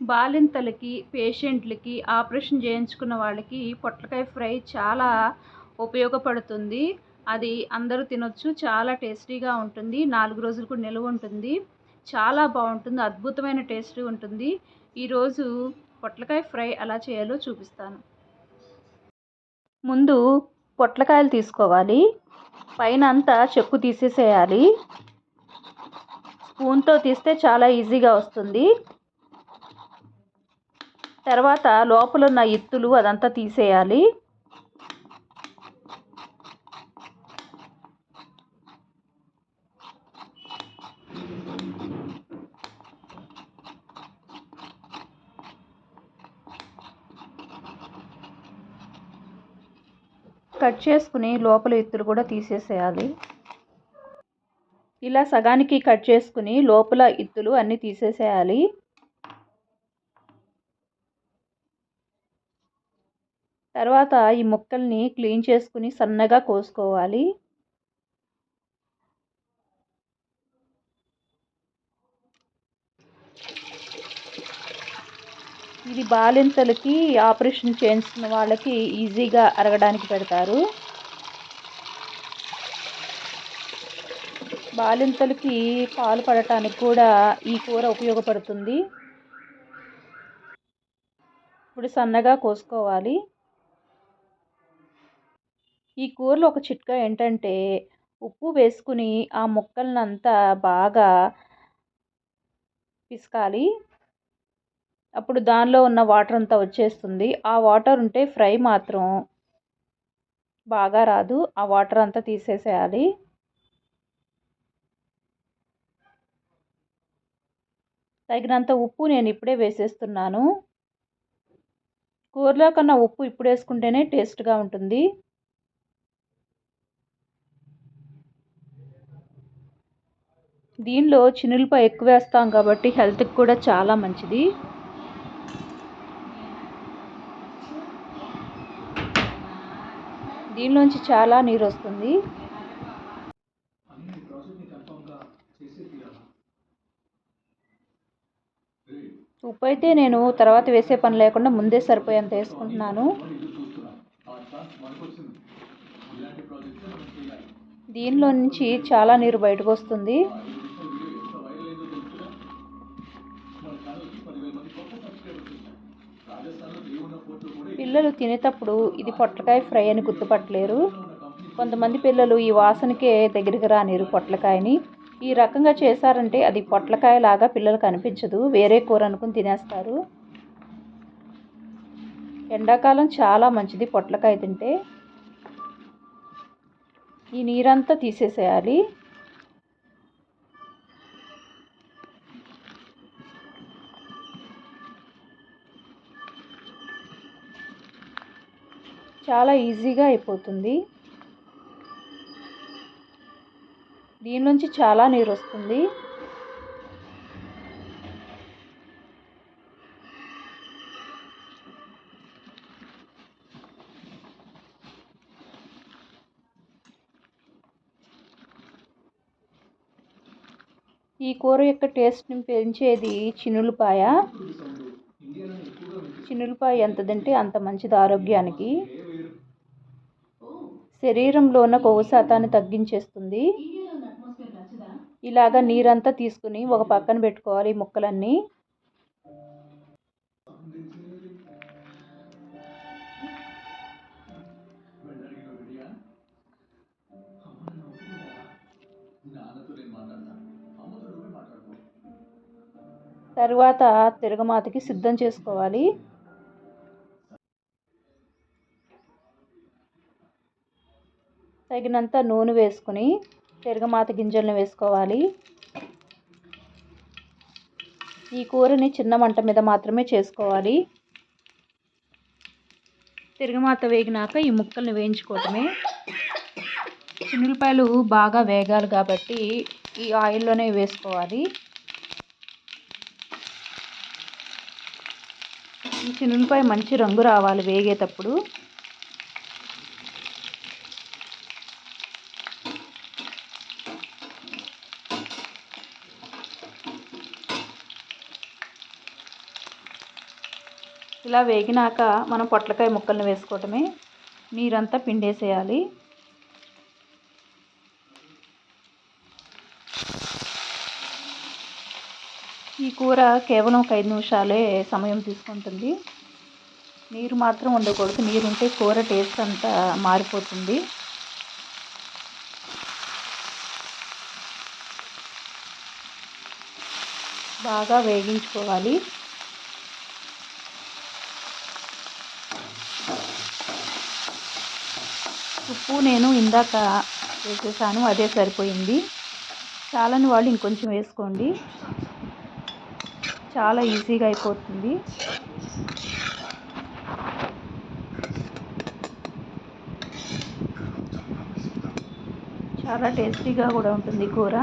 బాలింతలకి పేషెంట్లకి ఆపరేషన్ చేయించుకున్న వాళ్ళకి పొట్లకాయ ఫ్రై చాలా ఉపయోగపడుతుంది. అది అందరూ తినొచ్చు చాలా టేస్టీగా ఉంటుంది. నాలుగు రోజులు కూడా నిల్వ ఉంటుంది. చాలా బాగుంటుంది అద్భుతమైన టేస్ట్ ఉంటుంది. ఈరోజు పొట్లకాయ ఫ్రై ఎలా చేయాలో చూపిస్తాను. ముందు పొట్లకాయలు తీసుకోవాలి. పైన అంతా చెక్కు తీసేసేయాలి. స్పూన్తో తీస్తే చాలా ఈజీగా వస్తుంది. తర్వాత లోపల ఉన్న ఎత్తులు అదంతా తీసేయాలి. కట్ చేసుకుని లోపల ఎత్తులు కూడా తీసేసేయాలి. ఇలా సగానికి కట్ చేసుకుని లోపల ఇత్తులు అన్నీ తీసేసేయాలి. తర్వాత ఈ ముక్కల్ని క్లీన్ చేసుకుని సన్నగా కోసుకోవాలి. ఇది బాలింతలకి ఆపరేషన్ చేయించిన వాళ్ళకి ఈజీగా అరగడానికి పెడతారు. బాలింతలకి పాలు పడటానికి కూడా ఈ కూర ఉపయోగపడుతుంది. ఇప్పుడు సన్నగా కోసుకోవాలి. ఈ కూరలో ఒక చిట్కా ఏంటంటే ఉప్పు వేసుకుని ఆ ముక్కలనంతా బాగా పిసకాలి. అప్పుడు దానిలో ఉన్న వాటర్ అంతా వచ్చేస్తుంది. ఆ వాటర్ ఉంటే ఫ్రై మాత్రం బాగా రాదు. ఆ వాటర్ అంతా తీసేసేయాలి. తగినంత ఉప్పు నేను ఇప్పుడే వేసేస్తున్నాను. కూరలో కన్నా ఉప్పు ఇప్పుడు వేసుకుంటేనే టేస్ట్గా ఉంటుంది. దీనిలో చినులపాయ ఎక్కువ వేస్తాం కాబట్టి హెల్త్కి కూడా చాలా మంచిది. దీనిలోంచి చాలా నీరు వస్తుంది. ఉప్పు అయితే నేను తర్వాత వేసే పని లేకుండా ముందే సరిపోయేంత వేసుకుంటున్నాను. దీనిలో నుంచి చాలా నీరు బయటకు వస్తుంది. పిల్లలు తినేటప్పుడు ఇది పొట్లకాయ ఫ్రై అని గుర్తుపట్టలేరు. కొంతమంది పిల్లలు ఈ వాసనకే దగ్గరికి రానిరు పొట్లకాయని. ఈ రకంగా చేశారంటే అది పొట్లకాయ లాగా పిల్లలకు అనిపించదు. వేరే కూర అనుకుని తినేస్తారు. ఎండాకాలం చాలా మంచిది పొట్లకాయ తింటే. ఈ నీరంతా తీసేసేయాలి. చాలా ఈజీగా అయిపోతుంది. దీని నుంచి చాలా నీరు వస్తుంది. ఈ కూర యొక్క టేస్ట్ని పెంచేది చినులపాయ. చినులపాయ ఎంత తింటే అంత మంచిది ఆరోగ్యానికి. శరీరంలో ఉన్న కొవ్వు శాతాన్ని తగ్గించేస్తుంది. ఇలాగ నీరంతా తీసుకుని ఒక పక్కన పెట్టుకోవాలి ఈ ముక్కలన్నీ. తరువాత తిరగమాతకి సిద్ధం చేసుకోవాలి. తగినంత నూనె వేసుకుని తిరగమాత గింజలను వేసుకోవాలి. ఈ కూరని చిన్న మంట మీద మాత్రమే చేసుకోవాలి. తిరగమాత వేగినాక ఈ ముక్కల్ని వేయించుకోవటమే. చిన్నులపాయలు బాగా వేగాలి కాబట్టి ఈ ఆయిల్లోనే వేసుకోవాలి. ఈ చిన్నులపాయ మంచి రంగు రావాలి వేగేటప్పుడు. ఇలా వేగినాక మనం పొట్లకాయ ముక్కల్ని వేసుకోవటమే. నీరంతా పిండేసేయాలి. ఈ కూర కేవలం ఒక ఐదు నిమిషాలే సమయం తీసుకుంటుంది. నీరు మాత్రం ఉండకూడదు. నీరు ఉంటే కూర టేస్ట్ అంతా మారిపోతుంది. బాగా వేగించుకోవాలి. ఉప్పు నేను ఇందాక వేసేసాను అదే సరిపోయింది. చాలని వాళ్ళు ఇంకొంచెం వేసుకోండి. చాలా ఈజీగా అయిపోతుంది. చాలా టేస్టీగా కూడా ఉంటుంది కూర.